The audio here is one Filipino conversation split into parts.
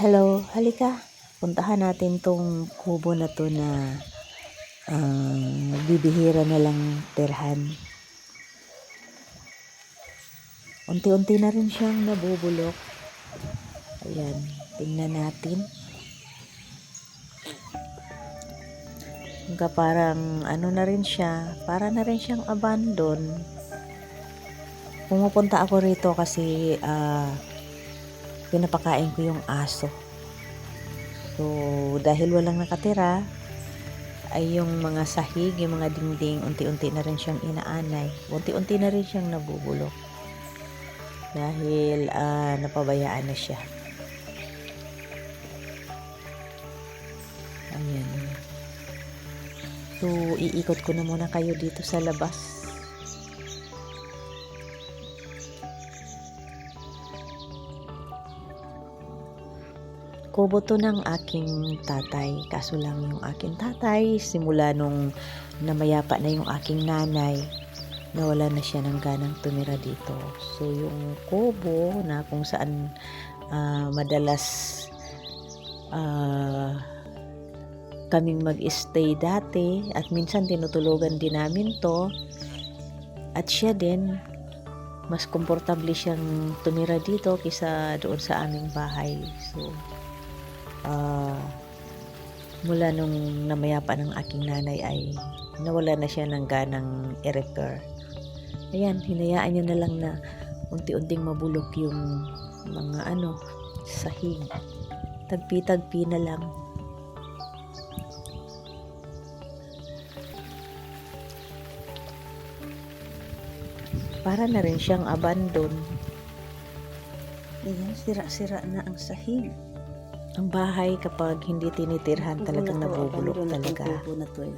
Hello, halika. Puntahan natin tong kubo na to na ah, bibihira na lang tirhan. Unti-unti na rin siyang nabubulok. Ayan, tingnan natin. Hangga parang ano na rin siya, para na rin siyang abandon. Pumupunta ako rito kasi ah, pinapakain ko yung aso. So, dahil walang nakatira, ay yung mga sahig, yung mga dingding, unti-unti na rin siyang inaanay. Unti-unti na rin siyang nabubulok. Dahil ah, napabayaan na siya. Ayan. So, iikot ko na muna kayo dito sa labas. Kubo to ng aking tatay. Kaso lang yung aking tatay, simula nung namayapa na yung aking nanay, nawala na siya ng ganang tumira dito. So yung kubo na kung saan ah, madalas ah, kaming mag-stay dati at minsan tinutulugan din namin to at siya din mas komportable siyang tumira dito kisa doon sa aming bahay. So, ah, mula nung namayapa ng aking nanay ay nawala na siya ng ganang i-repair. Ayan, hinayaan niya na lang na unti-unting mabulok yung mga ano, sahig. Tagpi-tagpi na lang. Para na rin siyang abandon. Ayan, sira-sira na ang sahig. Ang bahay kapag hindi tinitirhan talagang nabubulok talaga. Kubo na to eh.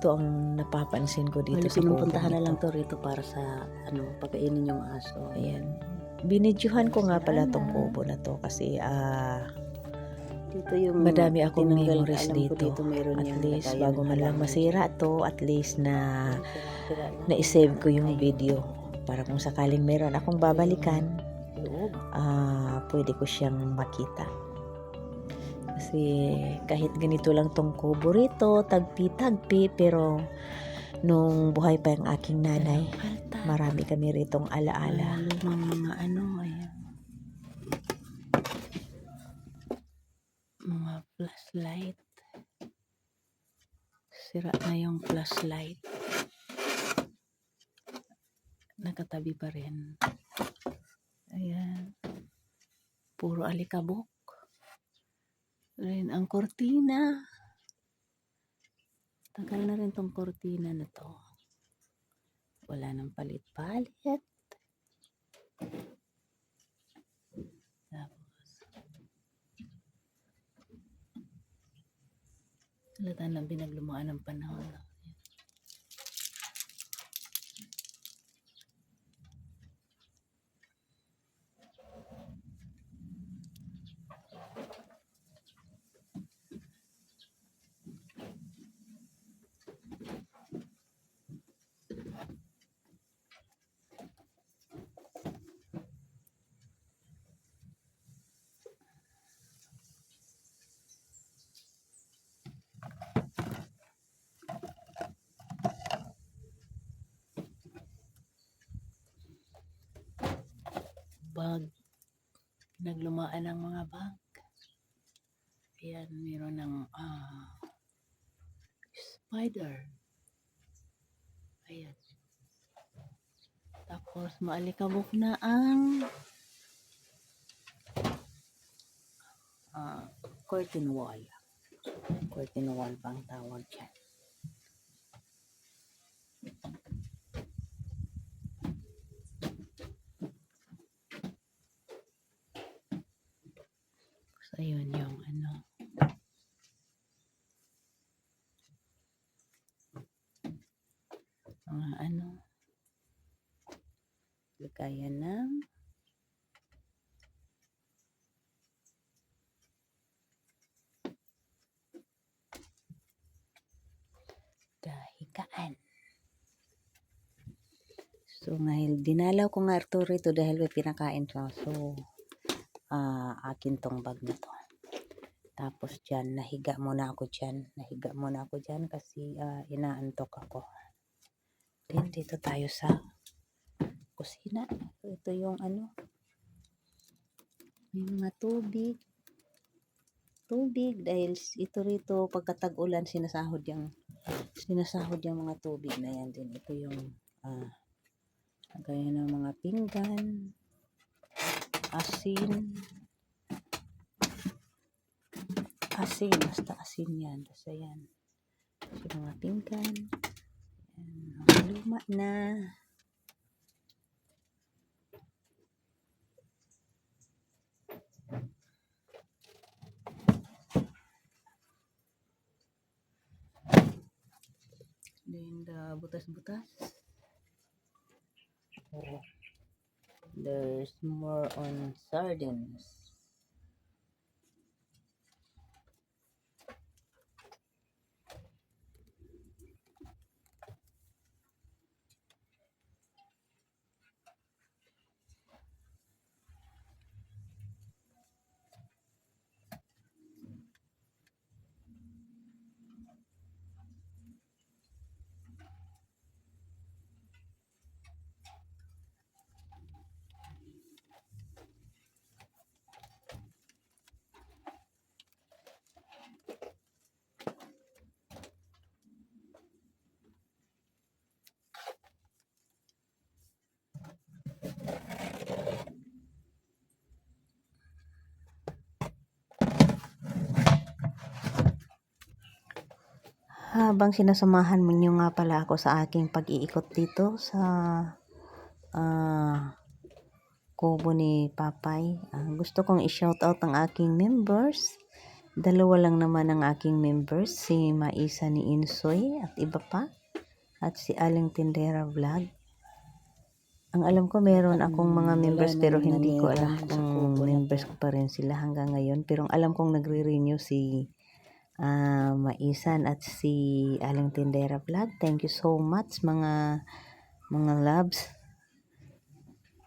Ito ang napapansin ko dito Dito sa kubo pinupuntahan na lang to rito para sa ano, pagkainin yung aso. Ayan. Binidyohan ko nga pala tong kubo na to kasi ah Dito yung Madami akong memories dito. dito at least bago man lang masira to at least na na-save ko yung Ay, video para kung sakaling meron akong babalikan ah pwede ko siyang makita. Kasi kahit ganito lang tong kubo rito, tagpi-tagpi, pero nung buhay pa yung aking nanay, marami kami ritong alaala. Lalo ng mga ano, ayan. Mga flashlight. Sira na yung flashlight. Nakatabi pa rin. Ayan. Puro alikabok. Rin ang kortina. Tagal na rin tong kortina na to. Wala nang palit-palit. Tapos, halata na binaglumaan ng panahon. Bag. Naglumaan ang mga bag. Ayan, meron ng ah, spider. Ayan. Tapos maalikabok na ang ah, curtain wall. Curtain wall bang tawag dyan. Ayun yung ano. Mga ano. Lagayan ng dahigaan. So, ngayon, dinalaw ko nga Arturo ito dahil may pinakain siya. So, ah akin tong bag na to. Tapos dyan, nahiga muna ako dyan. Nahiga muna ako dyan kasi ah, inaantok ako. Then, dito tayo sa kusina. Ito yung ano, may mga tubig. Tubig dahil ito rito pagkatag-ulan sinasahod yung sinasahod yung mga tubig na yan din. Ito yung ah, gaya ng mga pinggan, asin, asin, basta asin yan. Basta yan. Yung mga pinggan, yan, luma na. Then the butas-butas. Oh. There's more on sardines. Habang sinasamahan mo nyo nga pala ako sa aking pag-iikot dito sa ah, kubo ni Papay, ah, gusto kong i-shoutout ang aking members. Dalawa lang naman ang aking members, si Maisa ni Insoy at iba pa, at si Aling Tindera Vlog. Ang alam ko meron akong mga members pero hindi ko alam kung members ko pa rin sila hanggang ngayon. Pero ang alam kong nagre-renew si ah, Maisan at si Aling Tindera Vlog. Thank you so much mga mga loves.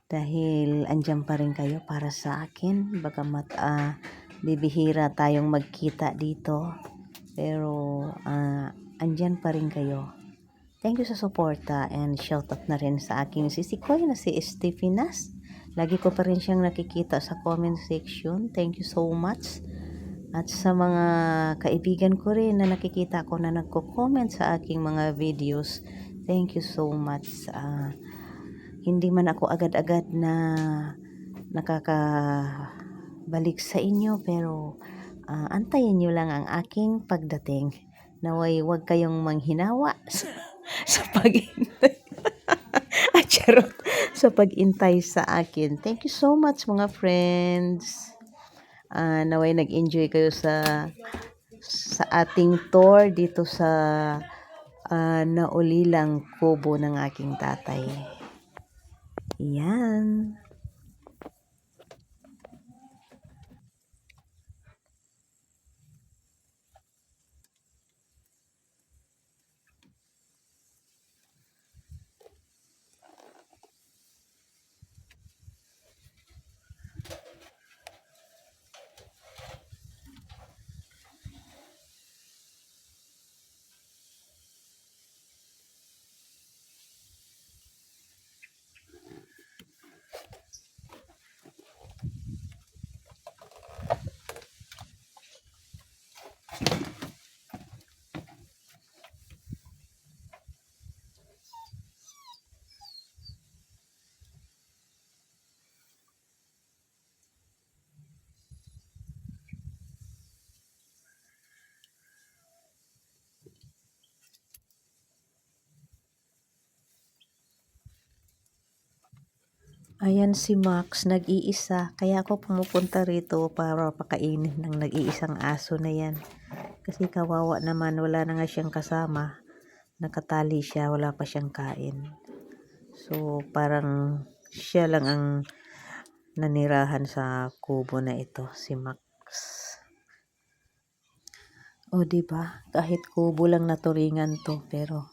Dahil andyan pa rin kayo para sa akin. Bagamat ah, bibihira tayong magkita dito. Pero ah, andyan pa rin kayo. Thank you sa suporta and shoutout na rin sa aking sisikoy na si Estefinas. Lagi ko pa rin siyang nakikita sa comment section. Thank you so much. At sa mga kaibigan ko rin na nakikita ko na nagko-comment sa aking mga videos, thank you so much. Ah, hindi man ako agad-agad na nakakabalik sa inyo pero ah, antayin nyo lang ang aking pagdating. Naway huwag kayong manghinawa sa, sa pag-intay. At charot, sa pag-intay sa akin. Thank you so much mga friends. Ah, naway nag-enjoy kayo sa sa ating tour dito sa ah, naulilang kubo ng aking tatay. Yan. Ayan si Max, nag-iisa. Kaya ako pumupunta rito para pakainin ng nag-iisang aso na yan. Kasi kawawa naman, wala na nga siyang kasama. Nakatali siya, wala pa siyang kain. So, parang siya lang ang nanirahan sa kubo na ito, si Max. O, ba? Kahit kubo lang naturingan to, pero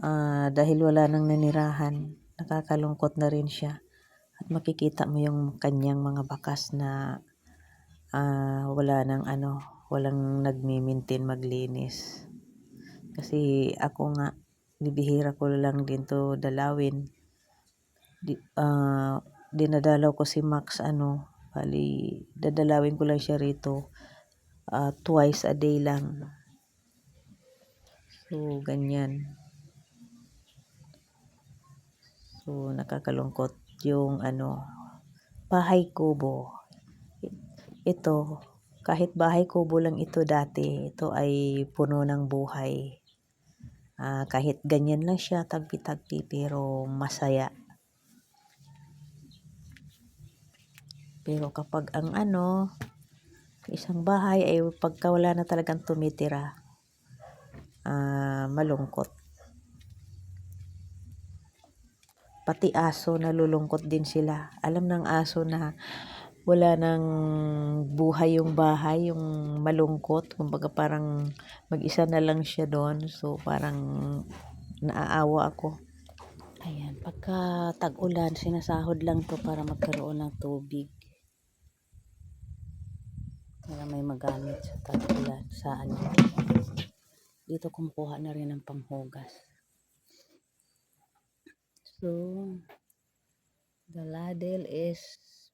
ah, dahil wala nang nanirahan, nakakalungkot na rin siya. At makikita mo yung kanyang mga bakas na ah, wala nang ano, ako lang nagmi-maintain maglinis. Kasi ako nga, bibihira ko lang din to dalawin. Di, ah, dinadalaw ko si Max ano, bali, dadalawin ko lang siya rito ah, twice a day lang. So, ganyan. So, nakakalungkot yung ano, bahay kubo. Ito, kahit bahay kubo lang ito dati, ito ay puno ng buhay. Ah, kahit ganyan lang siya, tagpi-tagpi, pero masaya. Pero kapag ang ano, isang bahay ay pagka wala na talagang tumitira, ah, malungkot. Pati aso nalulungkot din sila. Alam ng aso na wala nang buhay yung bahay, yung malungkot. Kumbaga parang mag-isa na lang siya doon. So parang naaawa ako. Ayan, pagka tag-ulan, sinasahod lang to para magkaroon ng tubig. Para may magamit sa tag-ulan, sa ano. Dito kumukuha na rin ng panghugas. So, the ladle is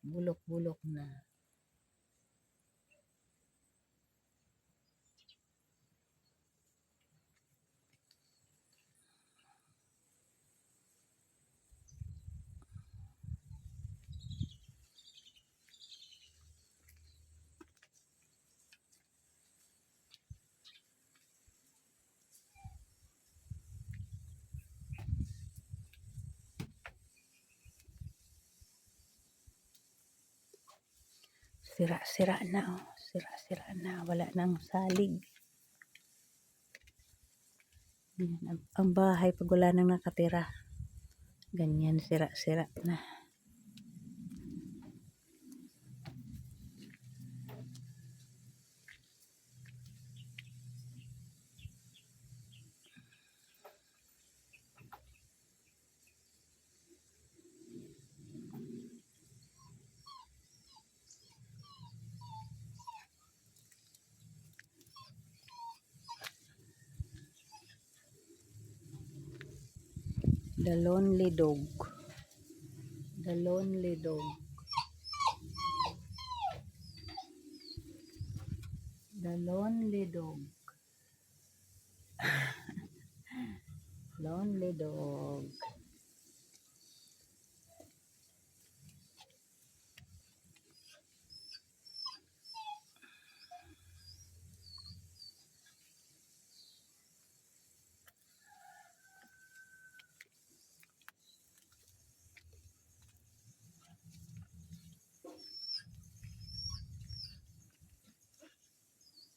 bulok-bulok na. Sira-sira na, oh. Sira-sira na. Wala nang salig. Yan, ang, bahay pag wala nang nakatira. Ganyan, sira-sira na. The Lonely Dog. The Lonely Dog. The Lonely Dog. lonely Dog.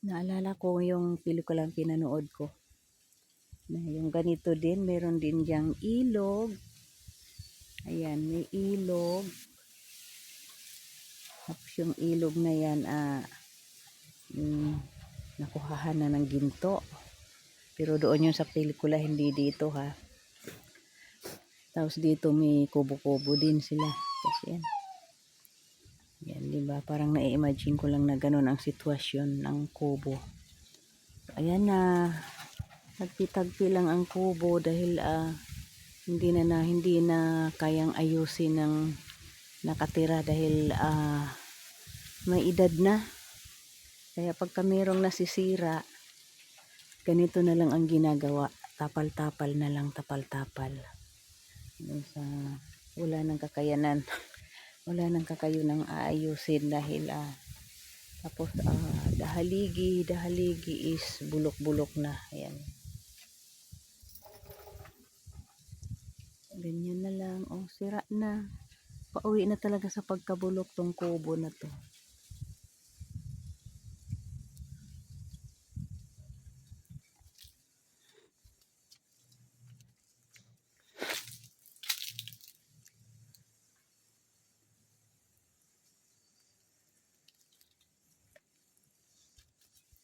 Naalala ko yung pelikulang pinanood ko. Na yung ganito din, meron din diyang ilog. Ayan, may ilog. Tapos yung ilog na yan, ah, mm, nakuhahan na ng ginto. Pero doon yun sa pelikula, hindi dito ha. Tapos dito may kubo-kubo din sila. Kasi yan. Yan, di ba? Parang na-imagine ko lang na ganun ang sitwasyon ng kubo. Ayan na. Tagpi-tagpi lang ang kubo dahil ah, hindi na, na hindi na kayang ayusin ng nakatira dahil ah, may edad na. Kaya pagka mayroong nasisira, ganito na lang ang ginagawa. Tapal-tapal na lang, tapal-tapal. Sa wala nang kakayanan wala nang kakayo nang aayusin dahil ah tapos ah dahaligi dahaligi is bulok-bulok na. Ayan. Ganyan na lang. Oh sira na. Pauwi na talaga sa pagkabulok tong kubo na to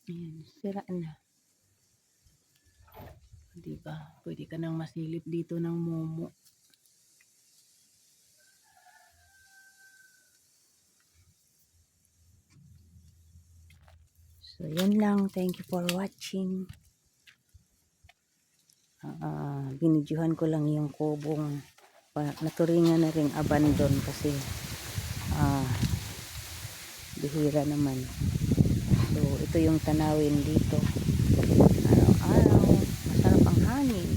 Ayan, sira na. Di ba? Pwede ka nang masilip dito ng momo. So, yun lang. Thank you for watching. Ah, binidyohan ko lang yung kubong. Naturingan na rin abandon kasi ah, bihira naman. So, ito yung tanawin dito. Araw-araw, masarap ang hangin.